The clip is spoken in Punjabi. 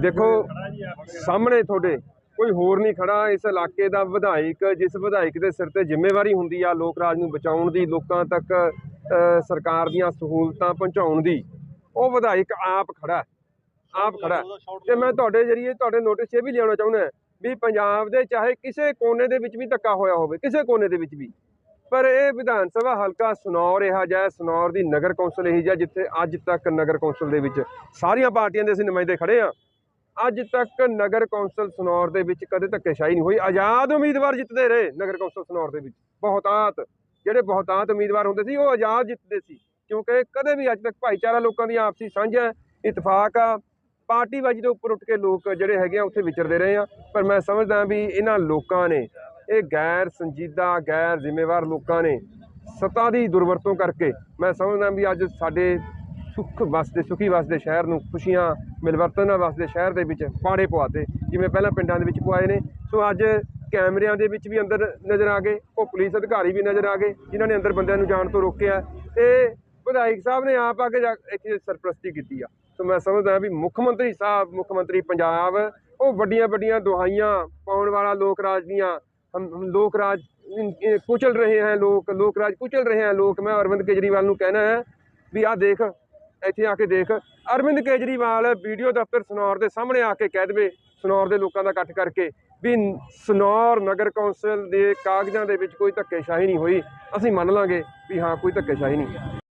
ਦੇਖੋ, ਸਾਹਮਣੇ ਤੁਹਾਡੇ ਕੋਈ ਹੋਰ ਨਹੀਂ ਖੜਾ, ਇਸ ਇਲਾਕੇ ਦਾ ਵਿਧਾਇਕ, ਜਿਸ ਵਿਧਾਇਕ ਦੇ ਸਿਰ ਤੇ ਜ਼ਿੰਮੇਵਾਰੀ ਹੁੰਦੀ ਆ ਲੋਕ ਰਾਜ ਨੂੰ ਬਚਾਉਣ ਦੀ, ਲੋਕਾਂ ਤੱਕ ਸਰਕਾਰ ਦੀਆਂ ਸਹੂਲਤਾਂ ਪਹੁੰਚਾਉਣ ਦੀ, ਉਹ ਵਿਧਾਇਕ ਆਪ ਖੜਾ ਆਪ ਖੜਾ ਤੇ ਮੈਂ ਤੁਹਾਡੇ ਜਰੀਏ ਤੁਹਾਡੇ ਨੋਟਿਸ ਇਹ ਵੀ ਲਿਆਉਣਾ ਚਾਹੁੰਦਾ ਵੀ ਪੰਜਾਬ ਦੇ ਚਾਹੇ ਕਿਸੇ ਕੋਨੇ ਦੇ ਵਿੱਚ ਵੀ ਧੱਕਾ ਹੋਇਆ ਹੋਵੇ, ਕਿਸੇ ਕੋਨੇ ਦੇ ਵਿੱਚ ਵੀ ਪਰ ਇਹ ਵਿਧਾਨ ਸਭਾ ਹਲਕਾ ਸਨੌਰ ਰਿਹਾ ਜਿਹਾ ਸਨੌਰ ਦੀ ਨਗਰ ਕੌਂਸਲ ਇਹੀ ਜਿਹਾ ਜਿੱਥੇ ਅੱਜ ਤੱਕ ਨਗਰ ਕੌਂਸਲ ਦੇ ਵਿੱਚ ਸਾਰੀਆਂ ਪਾਰਟੀਆਂ ਦੇ ਅਸੀਂ ਨੁਮਾਇੰਦੇ ਖੜੇ ਆ। ਅੱਜ ਤੱਕ ਨਗਰ ਕੌਂਸਲ ਸਨੌਰ ਦੇ ਵਿੱਚ ਕਦੇ ਧੱਕੇਸ਼ਾਹੀ ਨਹੀਂ ਹੋਈ। ਆਜ਼ਾਦ ਉਮੀਦਵਾਰ ਜਿੱਤਦੇ ਰਹੇ ਨਗਰ ਕੌਂਸਲ ਸਨੌਰ ਦੇ ਵਿੱਚ। ਬਹੁਤਾਤ ਜਿਹੜੇ ਬਹੁਤਾਤ ਉਮੀਦਵਾਰ ਹੁੰਦੇ ਸੀ ਉਹ ਆਜ਼ਾਦ ਜਿੱਤਦੇ ਸੀ। ਕਿਉਂਕਿ ਕਦੇ ਵੀ ਅੱਜ ਤੱਕ ਭਾਈਚਾਰਾ ਲੋਕਾਂ ਦੀ ਆਪਸੀ ਸਾਂਝ ਹੈ, ਇਤਫਾਕ ਆ। ਪਾਰਟੀਬਾਜ਼ੀ ਦੇ ਉੱਪਰ ਉੱਠ ਕੇ ਲੋਕ ਜਿਹੜੇ ਹੈਗੇ ਆ ਉੱਥੇ ਵਿਚਰਦੇ ਰਹੇ ਆ। ਪਰ ਮੈਂ ਸਮਝਦਾ ਵੀ ਇਹਨਾਂ ਲੋਕਾਂ ਨੇ ਇਹ ਗੈਰ ਸੰਜੀਦਾ, ਗੈਰ ਜ਼ਿੰਮੇਵਾਰ ਲੋਕਾਂ ਨੇ ਸਤਾ ਦੀ ਦੁਰਵਰਤੋਂ ਕਰਕੇ ਮੈਂ ਸਮਝਦਾ ਵੀ ਅੱਜ ਸਾਡੇ ਸੁੱਖ ਵਸਦੇ ਸੁਖੀ ਵਸਦੇ ਸ਼ਹਿਰ ਨੂੰ ਖੁਸ਼ੀਆਂ ਮਿਲਵਰਤਨਾਂ ਵਸਦੇ ਸ਼ਹਿਰ ਦੇ ਵਿੱਚ ਪਾੜੇ ਪਵਾਤੇ ਜਿਵੇਂ ਪਹਿਲਾਂ ਪਿੰਡਾਂ ਦੇ ਵਿੱਚ ਪਵਾਏ ਨੇ। ਸੋ ਅੱਜ ਕੈਮਰਿਆਂ ਦੇ ਵਿੱਚ ਵੀ ਅੰਦਰ ਨਜ਼ਰ ਆ ਗਏ, ਉਹ ਪੁਲਿਸ ਅਧਿਕਾਰੀ ਵੀ ਨਜ਼ਰ ਆ ਗਏ, ਜਿਨ੍ਹਾਂ ਨੇ ਅੰਦਰ ਬੰਦਿਆਂ ਨੂੰ ਜਾਣ ਤੋਂ ਰੋਕਿਆ। ਤੇ ਵਿਧਾਇਕ ਸਾਹਿਬ ਨੇ ਆਪ ਆ ਕੇ ਜਾ ਇੱਥੇ ਸਰਪ੍ਰਸਤੀ ਕੀਤੀ ਆ। ਸੋ ਮੈਂ ਸਮਝਦਾ ਵੀ ਮੁੱਖ ਮੰਤਰੀ ਸਾਹਿਬ, ਮੁੱਖ ਮੰਤਰੀ ਪੰਜਾਬ, ਉਹ ਵੱਡੀਆਂ ਵੱਡੀਆਂ ਦੁਹਾਈਆਂ ਪਾਉਣ ਵਾਲਾ ਲੋਕ ਰਾਜ ਦੀਆਂ ਹਮ ਹਮ ਲੋਕ ਰਾਜ ਇਨ- ਇਹ ਕੁਚਲ ਰਹੇ ਹੈ ਲੋਕ ਲੋਕ ਰਾਜ ਕੁਚਲ ਰਹੇ ਹੈ ਲੋਕ ਮੈਂ ਅਰਵਿੰਦ ਕੇਜਰੀਵਾਲ ਨੂੰ ਕਹਿਣਾ ਹੈ ਵੀ ਆਹ ਦੇਖ ਇੱਥੇ ਆ ਕੇ ਦੇਖ ਅਰਵਿੰਦ ਕੇਜਰੀਵਾਲ ਵੀਡੀਓ ਦਫ਼ਤਰ ਸਨੌਰ ਦੇ ਸਾਹਮਣੇ ਆ ਕੇ ਕਹਿ ਦੇਵੇ ਸਨੌਰ ਦੇ ਲੋਕਾਂ ਦਾ ਇਕੱਠ ਕਰਕੇ ਵੀ ਸਨੌਰ ਨਗਰ ਕੌਂਸਲ ਦੇ ਕਾਗਜ਼ਾਂ ਦੇ ਵਿੱਚ ਕੋਈ ਧੱਕੇਸ਼ਾਹੀ ਨਹੀਂ ਹੋਈ ਅਸੀਂ ਮੰਨ ਲਾਂਗੇ ਵੀ ਹਾਂ ਕੋਈ ਧੱਕੇਸ਼ਾਹੀ ਨਹੀਂ